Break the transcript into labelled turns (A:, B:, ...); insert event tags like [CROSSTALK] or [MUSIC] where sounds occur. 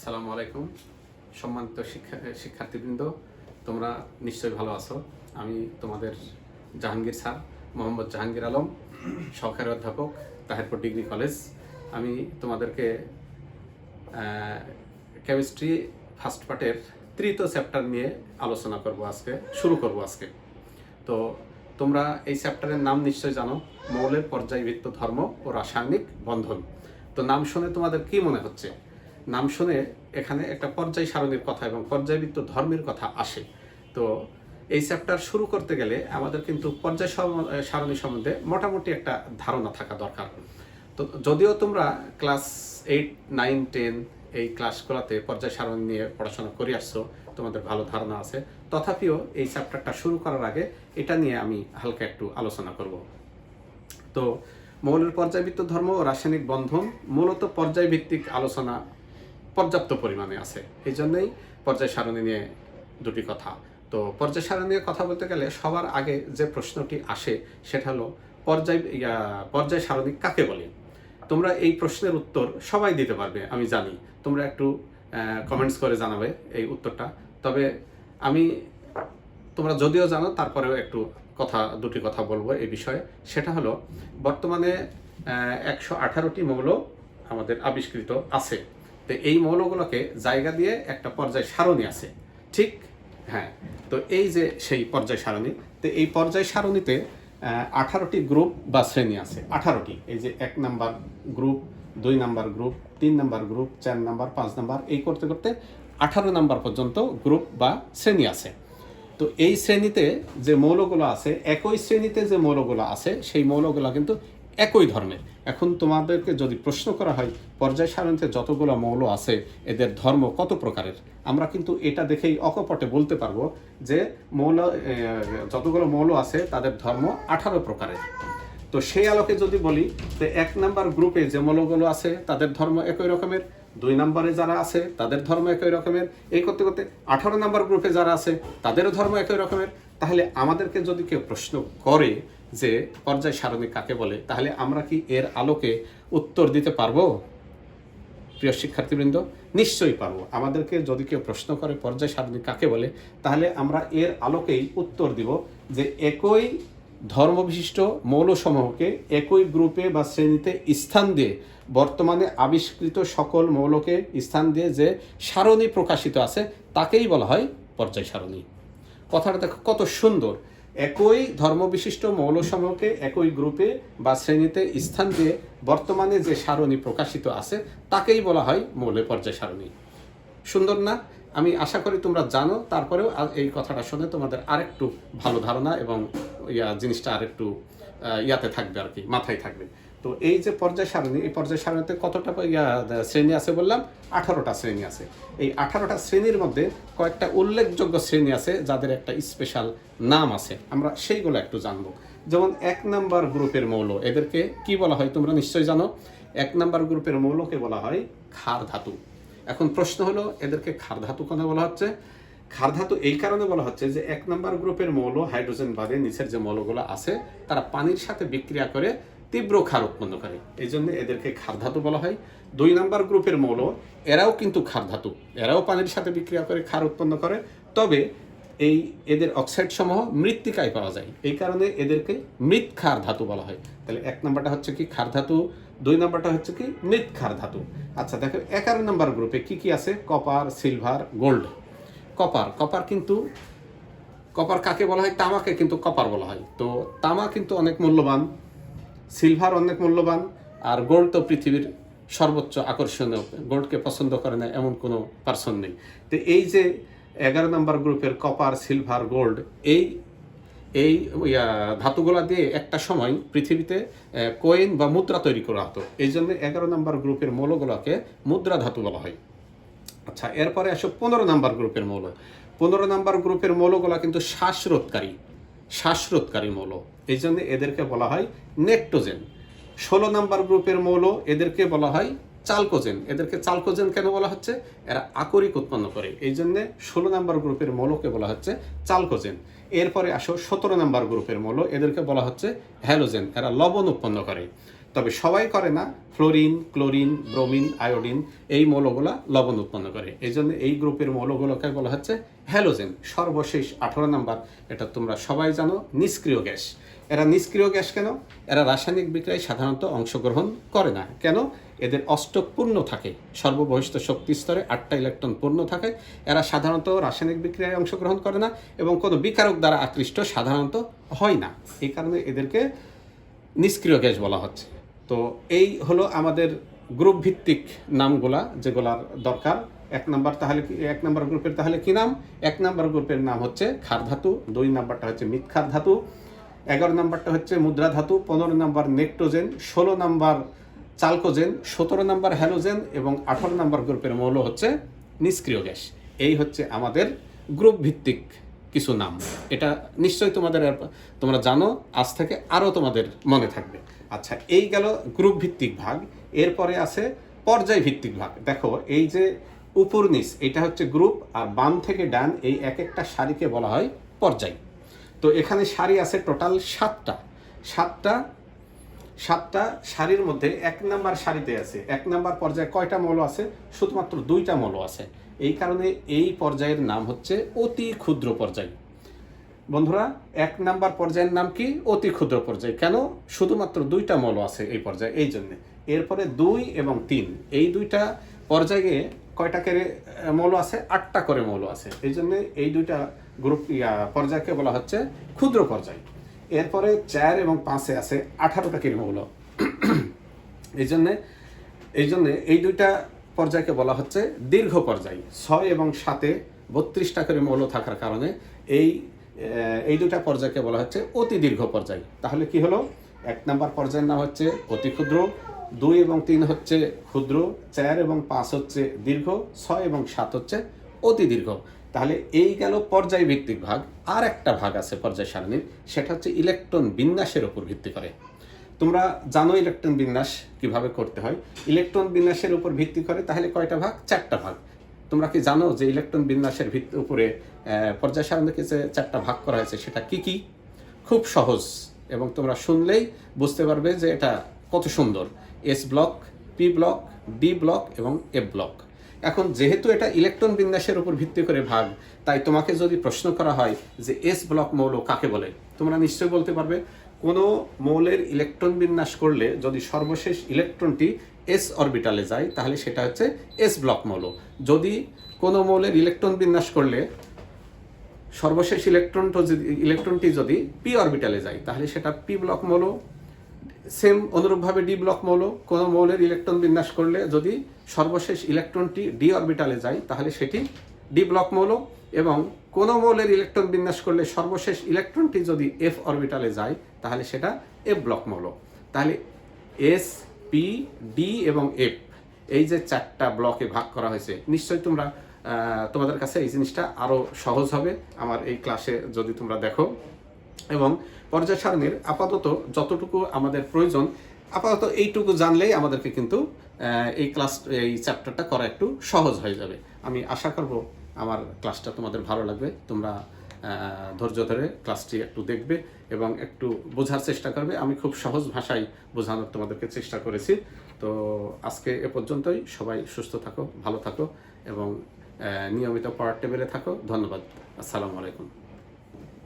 A: আসসালামু আলাইকুম। সম্মানিত শিক্ষা, শিক্ষার্থীবৃন্দ, তোমরা নিশ্চয়ই ভালো আছো। আমি তোমাদের জাহাঙ্গীর স্যার, মোহাম্মদ জাহাঙ্গীর আলম, সহকারী অধ্যাপক, তাহেরপুর ডিগ্রি কলেজ। আমি তোমাদেরকে কেমিস্ট্রি ফার্স্ট পার্টের তৃতীয় চ্যাপ্টার নিয়ে আলোচনা করব আজকে, শুরু করব আজকে। তো তোমরা এই চ্যাপ্টারের নাম নিশ্চয় জানো, মৌলের পর্যায়বৃত্ত ধর্ম ও রাসায়নিক বন্ধন। তো নাম শুনে তোমাদের কি মনে হচ্ছে? নাম শুনে এখানে একটা পর্যায় সারণীর কথা এবং পর্যায়বৃত্ত ধর্মের কথা আসে। তো এই চ্যাপ্টার শুরু করতে গেলে আমাদের কিন্তু পর্যায় সারণী সম্বন্ধে মোটামুটি একটা ধারণা থাকা দরকার। তো যদিও তোমরা ক্লাস এইট নাইন টেন এই ক্লাসগুলোতে পর্যায় সারণী নিয়ে পড়াশোনা করে আসছো, তোমাদের ভালো ধারণা আছে। তথাপিও এই চ্যাপ্টারটা শুরু করার আগে এটা নিয়ে আমি হালকা একটু আলোচনা করব। তো মৌলের পর্যায়বৃত্ত ধর্ম ও রাসায়নিক বন্ধন মূলত পর্যায়ভিত্তিক আলোচনা পর্যাপ্ত পরিমাণে আছে। এই জন্যই পর্যায় সারণী নিয়ে দুটি কথা। তো পর্যায় সারণী নিয়ে কথা বলতে গেলে সবার আগে যে প্রশ্নটি আসে, সেটা হলো পর্যায় পর্যায় সারণী কাকে বলে? তোমরা এই প্রশ্নের উত্তর সবাই দিতে পারবে, আমি জানি। তোমরা একটু কমেন্টস করে জানাবে এই উত্তরটা। তবে আমি, তোমরা যদিও জানো, তারপরেও একটু কথা, দুটি কথা বলব এই বিষয়ে। সেটা হলো, বর্তমানে একশো আঠারোটি মৌল আমাদের আবিষ্কৃত আছে। তো এই মৌলগুলোকে জায়গা দিয়ে একটা পর্যায় সারণী আছে। ঠিক? হ্যাঁ। তো এই যে সেই পর্যায় সারণী, তো এই পর্যায় সারণীতে আঠারোটি গ্রুপ বা শ্রেণি আছে। আঠারোটি। এই যে এক নাম্বার গ্রুপ, দুই নাম্বার গ্রুপ, তিন নাম্বার গ্রুপ, চার নাম্বার, পাঁচ নাম্বার, এই করতে করতে আঠারো নাম্বার পর্যন্ত গ্রুপ বা শ্রেণি আছে। তো এই শ্রেণীতে যে মৌলগুলো আছে, একই শ্রেণীতে যে মৌলগুলো আছে, সেই মৌলগুলো কিন্তু একই ধর্মের এখন তোমাদেরকে যদি প্রশ্ন করা হয়, পর্যায় সারণীতে যতগুলো মৌল আছে, এদের ধর্ম কত প্রকারের? আমরা কিন্তু এটা দেখেই অকপটে বলতে পারব যে মৌল যতগুলো মৌল আছে, তাদের ধর্ম আঠারো প্রকারের। তো সেই আলোকে যদি বলি যে এক নাম্বার গ্রুপে যে মৌলগুলো আছে, তাদের ধর্ম একই রকমের। দুই নম্বরে যারা আছে, তাদের ধর্ম একই রকমের। এই করতে করতে আঠারো নাম্বার গ্রুপে যারা আছে, তাদেরও ধর্ম একই রকমের। তাহলে আমাদেরকে যদি কেউ প্রশ্ন করে যে পর্যায় সারণী কাকে বলে, তাহলে আমরা কি এর আলোকে উত্তর দিতে পারব? প্রিয় শিক্ষার্থীবৃন্দ, নিশ্চয়ই পারব। আমাদেরকে যদি কেউ প্রশ্ন করে পর্যায় সারণী কাকে বলে, তাহলে আমরা এর আলোকেই উত্তর দিব যে একই ধর্মবিশিষ্ট মৌলসমূহকে একই গ্রুপে বা শ্রেণীতে স্থান দিয়ে বর্তমানে আবিষ্কৃত সকল মৌলকে স্থান দিয়ে যে সারণী প্রকাশিত আছে, তাকেই বলা হয় পর্যায় সারণী। কথাটা দেখো কত সুন্দর। একই ধর্মবিশিষ্ট মৌলসমূহকে একই গ্রুপে বা শ্রেণীতে স্থান দিয়ে বর্তমানে যে সারণী প্রকাশিত আছে, তাকেই বলা হয় মৌলের পর্যায় সারণী। সুন্দর না? আমি আশা করি তোমরা জানো, তারপরেও এই কথাটা শুনে তোমাদের আরেকটু ভালো ধারণা এবং ইয়া, জিনিসটা আরেকটু ইয়াতে থাকবে আর কি, মাথায় থাকবে। তো এই যে পর্যায় সারণী, এই পর্যায় সারণীতে কতটা শ্রেণি আছে বললাম? আঠারোটা শ্রেণি আছে। এই আঠারোটা শ্রেণির মধ্যে কয়েকটা উল্লেখযোগ্য শ্রেণি আছে যাদের একটা স্পেশাল নাম আছে। আমরা সেইগুলো একটু জানব। যেমন এক নাম্বার গ্রুপের মৌল, এদেরকে কি বলা হয় তোমরা নিশ্চয়ই জানো? এক নাম্বার গ্রুপের মৌলকে বলা হয় ক্ষার ধাতু। এখন প্রশ্ন হলো, এদেরকে ক্ষার ধাতু কেন বলা হচ্ছে? ক্ষার ধাতু এই কারণে বলা হচ্ছে যে এক নাম্বার গ্রুপের মৌল হাইড্রোজেন বাদে নিচের যে মৌলগুলো আছে, তারা পানির সাথে বিক্রিয়া করে তীব্র ক্ষার উৎপন্ন করে এই জন্য এদেরকে ধাতু বলা হয়। দুই নাম্বার গ্রুপের মৌল, এরাও কিন্তু ধাতু এরাও পানির সাথে বিক্রিয়া করে ক্ষার উৎপন্ন করে। তবে এই এদের অক্সাইড সমূহ মৃত্তিকায় পাওয়া যায়। এই কারণে এদেরকে মৃৎ ক্ষার ধাতু বলা হয়। তাহলে এক নম্বরটা হচ্ছে কি ক্ষার ধাতু দুই নম্বরটা হচ্ছে কি মৃৎ ক্ষার ধাতু আচ্ছা দেখো, এগারো নম্বর গ্রুপে কি কি আছে? Copper, silver, gold. Copper copper কিন্তু, কপার কাকে বলা হয়? তামাকে কিন্তু কপার বলা হয়। তো তামা কিন্তু অনেক মূল্যবান। সিলভার অনেক মূল্যবান আর গোল্ড তো পৃথিবীর সর্বোচ্চ আকর্ষণীয়। গোল্ডকে পছন্দ করে না এমন কোনো পার্সন নেই। তো এই যে এগারো নম্বর গ্রুপের কপার সিলভার গোল্ড এই এই ধাতুগুলা দিয়ে একটা সময় পৃথিবীতে কয়েন বা মুদ্রা তৈরি করা হতো। এই জন্য এগারো নম্বর গ্রুপের মৌলগুলোকে মুদ্রা ধাতু বলা হয়। আচ্ছা এরপরে আসো পনেরো নাম্বার গ্রুপের মৌল। পনেরো নাম্বার গ্রুপের মৌলগুলো কিন্তু শ্বাসরোধকারী। শ্বাসরোধকারী মৌল। এই জন্য এদেরকে বলা হয় নেকটোজেন। ষোলো নাম্বার গ্রুপের মৌল এদেরকে বলা হয় চালকোজেন। এদেরকে চালকোজেন কেন বলা হচ্ছে? এরা আকরিক উৎপন্ন করে। এই জন্য ষোলো নাম্বার গ্রুপের মৌলকে বলা হচ্ছে চালকোজেন। এরপরে আসো সতেরো নাম্বার গ্রুপের মৌল। এদেরকে বলা হচ্ছে হ্যালোজেন। এরা লবণ উৎপন্ন করে। তবে সবাই করে না, ফ্লোরিন, ক্লোরিন, ব্রোমিন, আয়োডিন, এই মৌলগুলা লবণ উৎপন্ন করে। এই জন্য এই গ্রুপের মৌলগুলোকে বলা হচ্ছে হ্যালোজেন। সর্বশেষ আঠারো নাম্বার, এটা তোমরা সবাই জানো, নিষ্ক্রিয় গ্যাস। এরা নিষ্ক্রিয় গ্যাস কেন? এরা রাসায়নিক বিক্রিয়ায় সাধারণত অংশগ্রহণ করে না। কেন? এদের অষ্টক পূর্ণ থাকে। সর্ববহিষ্ঠ শক্তি স্তরে আটটা ইলেকট্রন পূর্ণ থাকে। এরা সাধারণত রাসায়নিক বিক্রিয়ায় অংশগ্রহণ করে না এবং কোনো বিকারক দ্বারা আকৃষ্ট সাধারণত হয় না। এই কারণে এদেরকে নিষ্ক্রিয় গ্যাস বলা হচ্ছে। তো এই হলো আমাদের গ্রুপ ভিত্তিক নামগুলা যেগুলার দরকার। এক নাম্বার তাহলে এক নাম্বার গ্রুপের তাহলে কি নাম? এক নাম্বার গ্রুপের নাম হচ্ছে খার ধাতু, দুই নাম্বারটা হচ্ছে মিথ্যার ধাতু, এগারো নাম্বারটা হচ্ছে মুদ্রা ধাতু, পনেরো নাম্বার নেক্টোজেন, ষোলো নাম্বার চালকোজেন, সতেরো নাম্বার হ্যালোজেন এবং আঠারো নাম্বার গ্রুপের মৌল হচ্ছে নিষ্ক্রিয় গ্যাস। এই হচ্ছে আমাদের গ্রুপ ভিত্তিক কিছু নাম। এটা নিশ্চয়ই তোমাদের তোমরা জানো, আজ থেকে আরও তোমাদের মনে থাকবে। আচ্ছা এই গেল গ্রুপ ভিত্তিক ভাগ। এরপরে আছে পর্যায় ভিত্তিক ভাগ। দেখো, এই যে উপর নিচ এটা হচ্ছে গ্রুপ, আর বাম থেকে ডান এই এক একটা সারিকে বলা হয় পর্যায়। তো এখানে সারি আছে টোটাল সাতটা। সাতটা সাতটা সারির মধ্যে এক নাম্বার সারিতে আছে। এক নাম্বার পর্যায়ে কয়টা মৌল আছে? শুধুমাত্র দুইটা মৌল আছে। এই কারণে এই পর্যায়ের নাম হচ্ছে অতি ক্ষুদ্র পর্যায়। বন্ধুরা, এক নাম্বার পর্যায়ের নাম কি? অতি ক্ষুদ্র পর্যায়। কেন? শুধুমাত্র দুইটা মল আছে এই পর্যায়ে, এই জন্যে। এরপরে দুই এবং তিন, এই দুইটা পর্যায়ে কয়টা করে মৌল আছে? আটটা করে মৌল আছে। এই জন্য এই দুইটা গ্রুপ পর্যায়কে বলা হচ্ছে ক্ষুদ্র পর্যায়। এরপরে চার এবং পাঁচে আছে আঠারোটা করে মৌল। [CLEARS THROAT] এই জন্যে এই জন্যে এই দুইটা পর্যায়কে বলা হচ্ছে দীর্ঘ পর্যায়। ছয় এবং সাতে বত্রিশটা করে মৌল থাকার কারণে এই এই দুটা পর্যায়কে বলা হচ্ছে অতি দীর্ঘ পর্যায়। তাহলে কি হলো? এক নাম্বার পর্যায়ের নাম হচ্ছে অতি ক্ষুদ্র দুই এবং তিন হচ্ছে ক্ষুদ্র, চার এবং পাঁচ হচ্ছে দীর্ঘ, ছয় এবং সাত হচ্ছে অতি দীর্ঘ। তাহলে এই গেল পর্যায় ভিত্তিক ভাগ। আর একটা ভাগ আছে পর্যায় সারণীর সেটা হচ্ছে ইলেকট্রন বিন্যাসের উপর ভিত্তি করে। তোমরা জানো ইলেকট্রন বিন্যাস কীভাবে করতে হয়। ইলেকট্রন বিন্যাসের উপর ভিত্তি করে তাহলে কয়টা ভাগ? চারটা ভাগ। তোমরা কি জানো যে ইলেকট্রন বিন্যাসের ভিত্তি উপরে পর্যায় সারণীকে যে চারটা ভাগ করা হয়েছে, সেটা কি কি? খুব সহজ। এবং তোমরা শুনলেই বুঝতে পারবে যে এটা কত সুন্দর। S block P block D block এবং এফ ব্লক এখন যেহেতু এটা ইলেকট্রন বিন্যাসের উপর ভিত্তি করে ভাগ, তাই তোমাকে যদি প্রশ্ন করা হয় যে এস ব্লক মৌল কাকে বলে, তোমরা নিশ্চয়ই বলতে পারবে কোনো মৌলের ইলেকট্রন বিন্যাস করলে যদি সর্বশেষ ইলেকট্রনটি এস অরবিটালে যায়, তাহলে সেটা হচ্ছে এস ব্লক মৌল। যদি কোনো মৌলের ইলেকট্রন বিন্যাস করলে সর্বশেষ ইলেকট্রনটা যদি, ইলেকট্রনটি যদি পি অরবিটালে যায়, তাহলে সেটা পি ব্লক মৌল। সেম অনুরূপভাবে ডি ব্লক মৌল, কোনো মৌলের ইলেকট্রন বিন্যাস করলে যদি সর্বশেষ ইলেকট্রনটি ডি অরবিটালে যায়, তাহলে সেটি ডি ব্লক মৌল এবং কোনো মৌলের ইলেকট্রন বিন্যাস করলে সর্বশেষ ইলেকট্রনটি যদি এফ অরবিটালে যায়, তাহলে সেটা এফ ব্লক মৌল। তাহলে এস পি ডি এবং এফ এই যে চারটা ব্লকে ভাগ করা হয়েছে, নিশ্চয়ই তোমরা তোমাদের কাছে এই জিনিসটা আরও সহজ হবে আমার এই ক্লাসে যদি তোমরা দেখো। এবং পর্যায় সারণীর আপাতত যতটুকু আমাদের প্রয়োজন, আপাতত এইটুকু জানলেই আমাদেরকে কিন্তু এই ক্লাস, এই চ্যাপ্টারটা করা একটু সহজ হয়ে যাবে। আমি আশা করব আমার ক্লাসটা তোমাদের ভালো লাগবে। তোমরা ধৈর্য ধরে ক্লাসটি একটু দেখবে এবং একটু বোঝার চেষ্টা করবে। আমি খুব সহজ ভাষায় বোঝানোর তোমাদেরকে চেষ্টা করেছি। তো আজকে এ পর্যন্তই। সবাই সুস্থ থাকো, ভালো থাকো এবং নিয়মিত পড়ার টেবিলে থাকো। ধন্যবাদ। আসসালামু আলাইকুম।